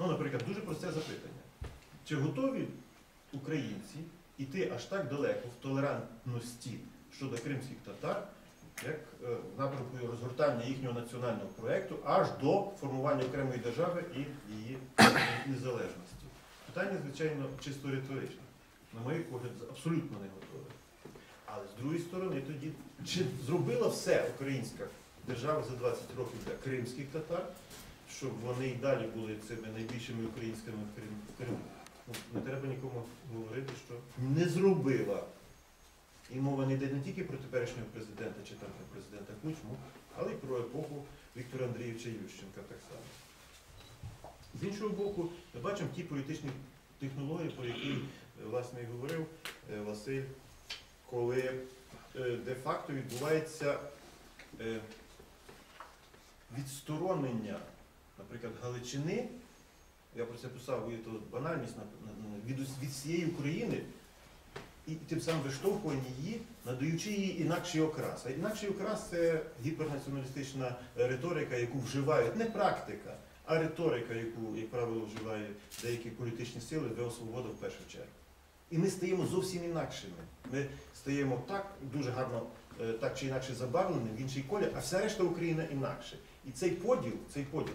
Ну, наприклад, дуже просте запитання. Чи готові українці йти аж так далеко в толерантності щодо кримських татар, як е, в напрямку розгортання їхнього національного проєкту аж до формування окремої держави і її незалежності? Питання, звичайно, чисто риторичне. На мій погляд, абсолютно не готове. Але з другої сторони, тоді, чи зробила все українська держава за 20 років для кримських татар, щоб вони і далі були цими найбільшими українськими в Криму? Ну, не треба нікому говорити, що не зробила. І мова не йде не тільки про теперішнього президента чи там президента Кучму, але й про епоху Віктора Андрійовича Ющенка так само. З іншого боку, ми бачимо ті політичні технології, про які е, власне і говорив е, Василь, коли е, де-факто відбувається відсторонення, наприклад, Галичини, я про це писав, і то банальність на- на- на- від, від всієї України, і тим самим виштовхування її, надаючи їй інакший окрас. А інакший окрас це гіпернаціоналістична риторика, яку вживають не практика, а риторика, яку, як правило, вживають деякі політичні сили, ВО Свобода в першу чергу. І ми стаємо зовсім інакшими. Ми стаємо так дуже гарно, е, так чи інакше забарвленим в інший колір, а вся решта Україна інакше. І цей поділ, цей поділ,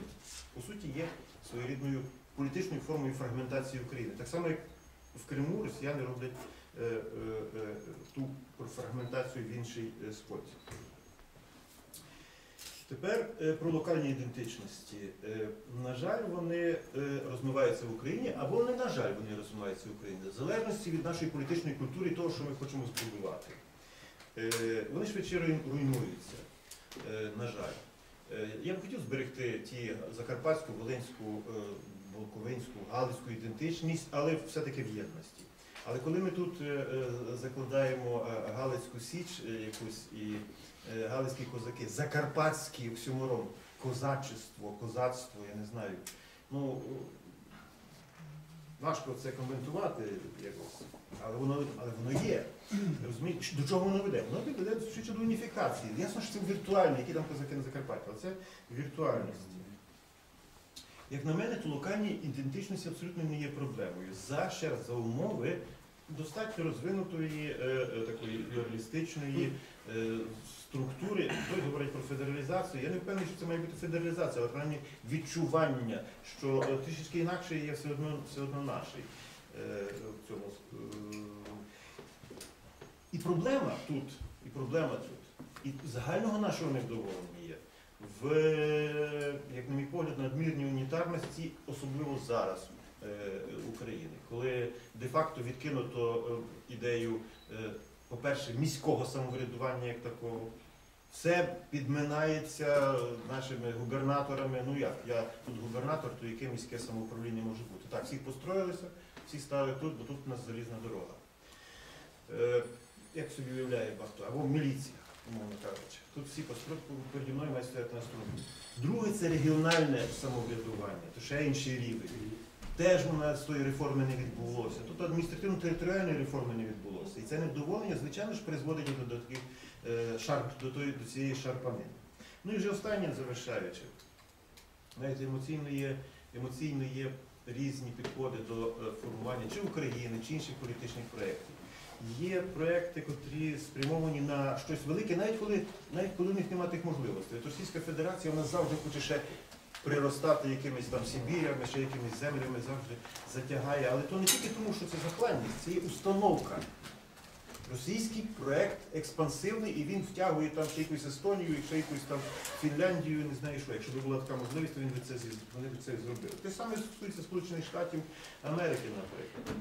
по суті, є своєрідною політичною формою фрагментації України. Так само, як в Криму росіяни роблять е, е, е, ту фрагментацію в інший е, спосіб. Тепер е, про локальні ідентичності. Е, На жаль, вони розмиваються в Україні, або не на жаль, вони розмиваються в Україні, в залежності від нашої політичної культури і того, що ми хочемо збудувати. Вони швидше руйнуються, на жаль. Е, Я б хотів зберегти ті закарпатську, волинську, е, буковинську, галицьку ідентичність, але все-таки в єдності. Але коли ми тут е, закладаємо Галицьку Січ якусь і галицькі козаки, закарпатський оксюморон, козачество, козацтво, я не знаю. Ну, важко це коментувати якось, але воно, але воно є. Розумієте, до чого воно веде? Воно веде швидше до уніфікації. Ясно, що це віртуальні, які там козаки на Закарпатті, але це віртуальності. Як на мене, то локальні ідентичності абсолютно не є проблемою. За ще раз, за умови достатньо розвинутої е, е, такої реалістичної е, структури. Хтось говорить про федералізацію. Я не впевнений, що це має бути федералізація, але принаймні відчування, що е, трішечки інакше є все одно, все одно наший. Е, в цьому. е, І проблема тут, і проблема тут, і загального нашого невдоволення є в, як на мій погляд, надмірній унітарності, особливо зараз е, України, коли де-факто відкинуто ідею, по-перше, міського самоврядування як такого. Все підминається нашими губернаторами. Ну як, я тут губернатор, то яке міське самоуправління може бути? Так, всіх построїлися, всі стали тут, бо тут у нас залізна дорога. Е, як собі уявляє багато, або міліція, умовно кажучи. Тут всі построїли, переді мною мають стояти на струмі. Друге це регіональне самоврядування, то ще інший рівень. Теж у нас тої реформи не відбулося. Тут адміністративно-територіальної реформи не відбулося. І це невдоволення, звичайно ж, призводить до, таких, е, шарп, до, тої, до цієї шарпанини. Ну і вже останнє завершаючи. Знаєте, емоційно є, емоційно є різні підходи до е, формування чи України, чи інших політичних проєктів. Є проекти, котрі спрямовані на щось велике, навіть коли, навіть коли в них немає тих можливостей. От Російська Федерація вона завжди хоче ще приростати якимись там Сибірями, ще якимись землями, завжди затягає. Але то не тільки тому, що це захланність, це є установка. Російський проект експансивний, і він втягує там ще якусь Естонію, ще якусь там Фінляндію, не знаю що. Якщо б була така можливість, то він би це, вони б це зробили. Те саме стосується Сполучених Штатів Америки, наприклад.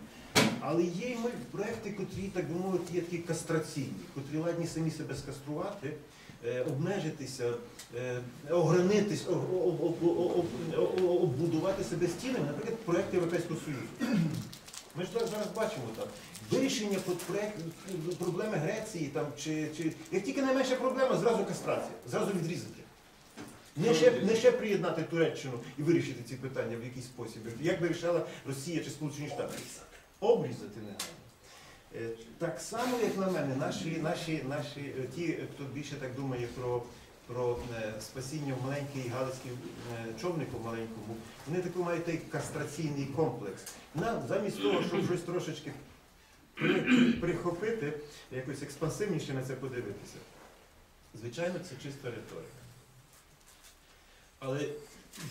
Але є й ми проекти, котрі, так би мовити, є такі кастраційні, котрі ладні самі себе скаструвати, е, обмежитися, е, огранитись, оббудувати себе стінами, наприклад, проекти Європейського Союзу. Ми ж зараз бачимо там вирішення проблеми Греції там, чи, чи як тільки найменша проблема, зразу кастрація, зразу відрізати. Не ще, не ще приєднати Туреччину і вирішити ці питання в якийсь спосіб, як би рішала Росія чи Сполучені Штати. Обрізати негайно. Е, Так само, як на мене, наші, наші, наші, е, ті, хто більше так думає про, про е, спасіння в маленькій галицькій човнику маленькому, вони такий мають той кастраційний комплекс. Нам замість того, щоб щось трошечки прихопити, якось експансивніше на це подивитися. Звичайно, це чиста риторика. Але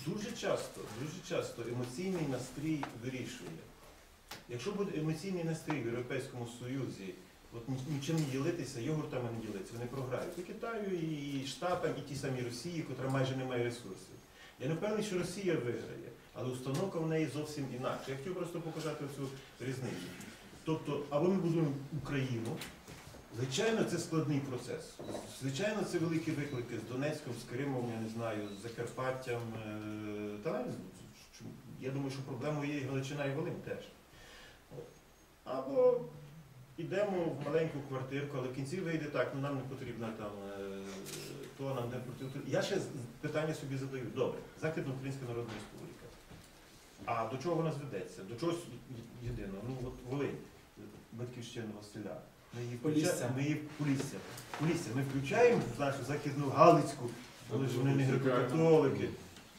дуже часто, дуже часто емоційний настрій вирішує. Якщо буде емоційний настрій в Європейському Союзі, от нічим не ділитися, йогуртами не ділитися, вони програють. І Китаю, і Штатам, і ті самі Росії, котра майже не має ресурсів. Я не впевнений, що Росія виграє, але установка в неї зовсім інакша. Я хотів просто показати цю різницю. Тобто, або ми будуємо Україну. Звичайно, це складний процес. Звичайно, це великі виклики з Донецьком, з Кримом, я не знаю, з Закарпаттям. е, Та чому- я думаю, що проблемою є і Галичина і Волинь теж. Або йдемо в маленьку квартирку, але в кінці вийде так, ну нам не потрібно там е, то, нам не потрібно. Я ще питання собі задаю. Добре, Західноукраїнська Народна Республіка. А до чого вона зведеться? До чогось єдиного. Ну от Волинь, батьківщина Василя. Ми її Полісся. включаємо, ми її Полісся. Полісся. Ми включаємо в нашу західну Галицьку, але ж вони не греко-католики.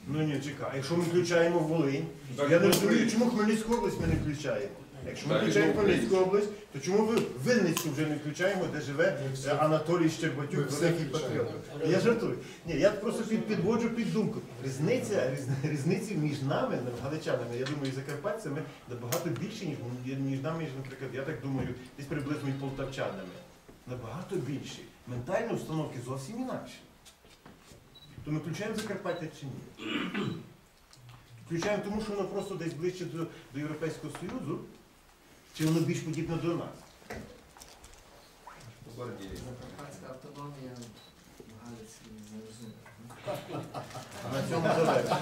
Ну ні, чекай. А якщо ми включаємо Волинь, я не розумію, чому Хмельницьку область ми не включаємо. Якщо ми включаємо Хмельницьку область, то чому ви Винницьку вже не включаємо, де живе е, Анатолій Щербатюк, великий патріот? Я жартую. Ні, я просто під, підводжу під думку. Різниця, різ- різниці між нами, галичанами, я думаю, і закарпатцями набагато більше, ніж, ніж нами, ніж, наприклад, я так думаю, десь приблизно і полтавчанами. Набагато більші. Ментальні установки зовсім інакші. То ми включаємо Закарпаття чи ні? Включаємо тому, що воно просто десь ближче до, до Європейського Союзу, чи воно більш подібне до нас? Закарпатська автономія в Галиці не завжди. А на цьому завершимо.